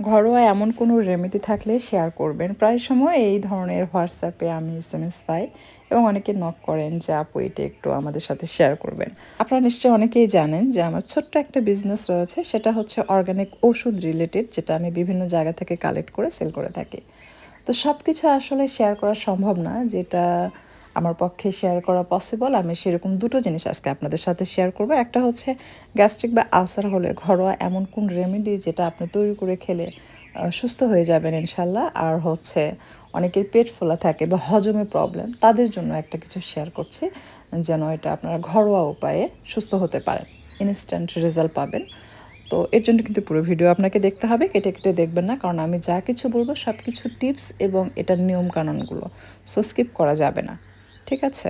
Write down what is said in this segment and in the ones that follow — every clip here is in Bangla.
ঘরোয়া এমন কোনো রেমেডি থাকলে শেয়ার করবেন। প্রায় সময় এই ধরনের হোয়াটসঅ্যাপে আমি এস এম এস পাই এবং অনেকে নক করেন যে, আপু, এটা একটু আমাদের সাথে শেয়ার করবেন। আপনারা নিশ্চয়ই অনেকেই জানেন যে, আমার ছোট্ট একটা বিজনেস রয়েছে, সেটা হচ্ছে অর্গানিক ওষুধ রিলেটেড যেটা আমি বিভিন্ন জায়গা থেকে কালেক্ট করে সেল করে থাকি। তো সব কিছু আসলে শেয়ার করা সম্ভব না, যেটা আমার পক্ষে শেয়ার করা পসিবল আমি সেরকম দুটো জিনিস আজকে আপনাদের সাথে শেয়ার করব। একটা হচ্ছে গ্যাস্ট্রিক বা আলসার হলে ঘরোয়া এমন কোন রেমেডি যেটা আপনি তৈরি করে খেলে সুস্থ হয়ে যাবেন ইনশাল্লাহ আর হচ্ছে অনেকের পেট ফোলা থাকে বা হজমে প্রবলেম তাদের জন্য একটা কিছু শেয়ার করছি যেন এটা আপনারা ঘরোয়া উপায়ে সুস্থ হতে পারেন ইনস্ট্যান্ট রেজাল্ট পাবেন। তো এর জন্য কিন্তু পুরো ভিডিও আপনাকে দেখতে হবে, কেটে কেটে দেখবেন না, কারণ আমি যা কিছু বলব সব কিছু টিপস এবং এটার নিয়ম কানুনগুলো সো স্কিপ করা যাবে না। ঠিক আছে?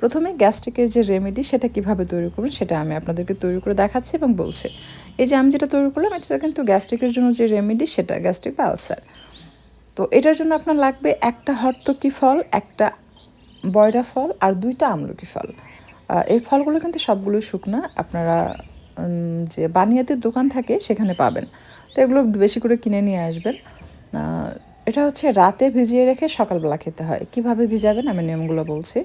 প্রথমে গ্যাস্ট্রিকের যে রেমেডি সেটা কীভাবে তৈরি করবেন সেটা আমি আপনাদেরকে তৈরি করে দেখাচ্ছি এবং বলছি। এই যে আমি যেটা তৈরি করলাম, এটা কিন্তু গ্যাস্ট্রিকের জন্য যে রেমেডি সেটা গ্যাস্ট্রিক বা আলসার। তো এটার জন্য আপনার লাগবে একটা হর্তকি ফল, একটা বয়রা ফল আর দুইটা আমলকি ফল। এই ফলগুলো কিন্তু সবগুলো শুকনা, আপনারা যে বানিয়াতের দোকান থাকে সেখানে পাবেন। তো এগুলো বেশি করে কিনে নিয়ে আসবেন। এটা হচ্ছে রাতে ভিজিয়ে রেখে সকালবেলা খেতে হয়। কীভাবে ভিজাবেন আমি নিয়মগুলো বলছি।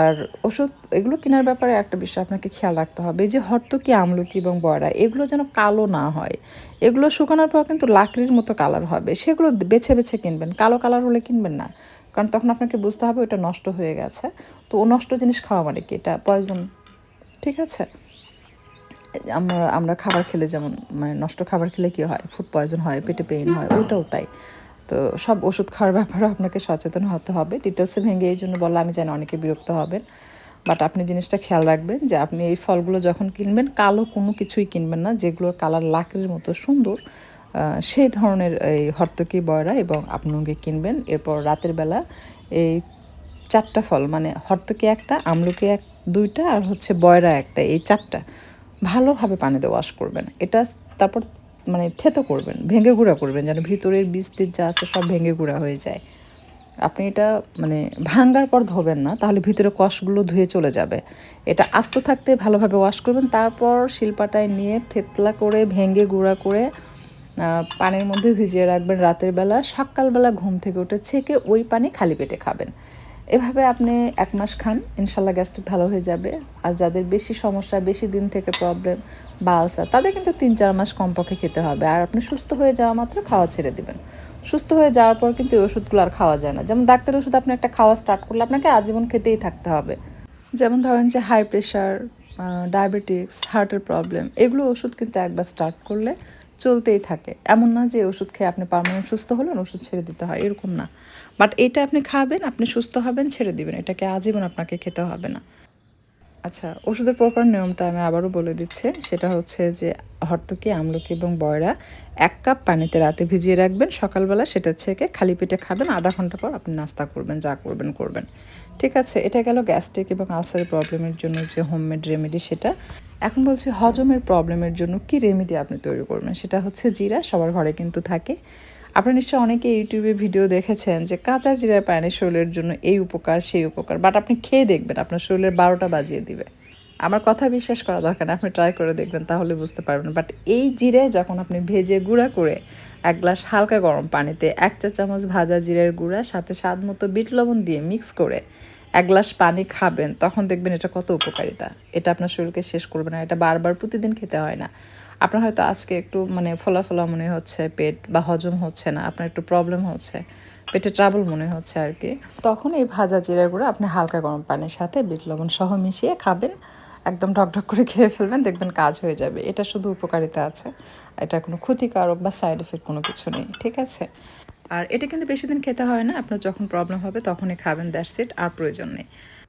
আর ওষুধ, এগুলো কেনার ব্যাপারে একটা বিষয় আপনাকে খেয়াল রাখতে হবে। যে হর্তকি, আমলকি এবং বয়রা, এগুলো যেন কালো না হয়। এগুলো শুকানোর পর কিন্তু লাকড়ির মতো কালার হবে। সেগুলো বেছে বেছে কিনবেন। কালো কালার হলে কিনবেন না। কারণ তখন আপনাকে বুঝতে হবে ওটা নষ্ট হয়ে গেছে। তো ও নষ্ট জিনিস খাওয়া মানে কি? এটা পয়জন ঠিক আছে? আমরা আমরা খাবার খেলে যেমন মানে নষ্ট খাবার খেলে কি হয়? ফুড পয়জন হয়, পেটে পেইন হয় ওইটাও তাই। তো সব ওষুধ খাওয়ার ব্যাপারে আপনাকে সচেতন হতে হবে। ডিটেলসে ভেঙে এই জন্য বললে আমি জানি অনেকে বিরক্ত হবেন। বাট আপনি জিনিসটা খেয়াল রাখবেন যে আপনি এই ফলগুলো যখন কিনবেন, কালো কোনো কিছুই কিনবেন না, যেগুলোর কালার লাকড়ির মতো সুন্দর সেই ধরনের এই হর্তকি বয়রা এবং আপনাকে কিনবেন। এরপর রাতের বেলা এই চারটা ফল মানে হর্তকি একটা, আমলকি এক, দুইটা আর হচ্ছে বয়রা একটা, এই চারটা ভালোভাবে পানিতে ওয়াশ করবেন। এটা তারপর মানে থেতো করবেন, ভেঙে গুঁড়া করবেন, যেন ভিতরের বীজ টিজ যা আছে সব ভেঙে গুঁড়া হয়ে যায়। আপনি এটা মানে ভাঙ্গার পর ধোবেন না, তাহলে ভিতরে কষগুলো ধুয়ে চলে যাবে। এটা আস্ত থাকতে ভালোভাবে ওয়াশ করবেন, তারপর শিলপাটায় নিয়ে থেতলা করে, ভেঙে গুঁড়া করে পানির মধ্যে ভিজিয়ে রাখবেন রাতের বেলা। সকালবেলা ঘুম থেকে উঠে ছেঁকে ওই পানি খালি পেটে খাবেন। এভাবে আপনি এক মাস খান, ইনশাল্লাহ গ্যাস্ট্রিক ভালো হয়ে যাবে। আর যাদের বেশি সমস্যা, বেশি দিন থেকে প্রবলেম বা আলসার তাদের কিন্তু তিন চার মাস কমপক্ষে খেতে হবে। আর আপনি সুস্থ হয়ে যাওয়া মাত্র খাওয়া ছেড়ে দেবেন। সুস্থ হয়ে যাওয়ার পর কিন্তু এই ওষুধগুলো আর খাওয়া যায় না। যেমন ডাক্তারের ওষুধ আপনি একটা খাওয়া স্টার্ট করলে আপনাকে আজীবন খেতেই থাকতে হবে। যেমন ধরেন যে হাই প্রেশার ডায়াবেটিক্স হার্টের প্রবলেম এগুলো ওষুধ কিন্তু একবার স্টার্ট করলে চলতেই থাকে। এমন না যে ওষুধ খেয়ে আপনি পারমানেন্ট সুস্থ হলেন, ওষুধ ছেড়ে দিতে হয়, এরকম না। বাট এটা আপনি খাবেন, আপনি সুস্থ হবেন, ছেড়ে দিবেন। এটাকে আজীবন আপনাকে খেতে হবে না। আচ্ছা ওষুধের প্রপার নিয়মটা আমি আবারও বলে দিচ্ছি। সেটা হচ্ছে যে হর্তকি আমলকি এবং বয়রা এক কাপ পানিতে রাতে ভিজিয়ে রাখবেন। সকালবেলা সেটা ছেঁকে খালি পেটে খাবেন। আধা ঘণ্টা পর আপনি নাস্তা করবেন, যা করবেন করবেন। ঠিক আছে, এটা গেল গ্যাস্ট্রিক এবং আলসারের প্রবলেমের জন্য যে হোমমেড রেমেডি সেটা। এখন বলছি হজমের প্রবলেমের জন্য কি রেমেডি আপনি তৈরি করবেন? সেটা হচ্ছে জিরা, সবার ঘরে কিন্তু থাকে। আপনারা নিশ্চয়ই অনেকে ইউটিউবে ভিডিও দেখেছেন যে কাঁচা জিরার পানি শরীরের জন্য এই উপকার, সেই উপকার। বাট আপনি খেয়ে দেখবেন, আপনার শরীরের বারোটা বাজিয়ে দিবে। আমার কথা বিশ্বাস করা দরকার না, আপনি ট্রাই করে দেখবেন, তাহলে বুঝতে পারবেন। বাট এই জিরে যখন আপনি ভেজে গুঁড়া করে এক গ্লাস হালকা গরম পানিতে এক চা চামচ ভাজা জিরের গুঁড়া, সাথে স্বাদ মতো বিট লবণ দিয়ে মিক্স করে এক গ্লাস পানি খাবেন, তখন দেখবেন এটা কত উপকারিতা। এটা আপনার শরীরকে শেষ করবে না, এটা বারবার প্রতিদিন খেতে হয় না। আপনার হয়তো আজকে একটু মানে ফোলা ফোলা মনে হচ্ছে, পেট বা হজম হচ্ছে না, আপনার একটু প্রবলেম হচ্ছে, পেটে ট্রাবল মনে হচ্ছে আর কি। তখন এই ভাজা জিরার গুঁড়ো আপনি হালকা গরম পানির সাথে বিট লবণ সহ মিশিয়ে খাবেন। একদম ঢকঢক করে খেয়ে ফেলবেন, দেখবেন কাজ হয়ে যাবে। এটা শুধু উপকারিতা আছে, এটা কোনো ক্ষতিকারক বা সাইড এফেক্ট কোনো কিছু নেই, ঠিক আছে? আর এটা কিন্তু বেশি দিন খেতে হয় না, আপনার যখন প্রবলেম হবে তখনই খাবেন দ্যাটস ইট আর প্রয়োজন নেই।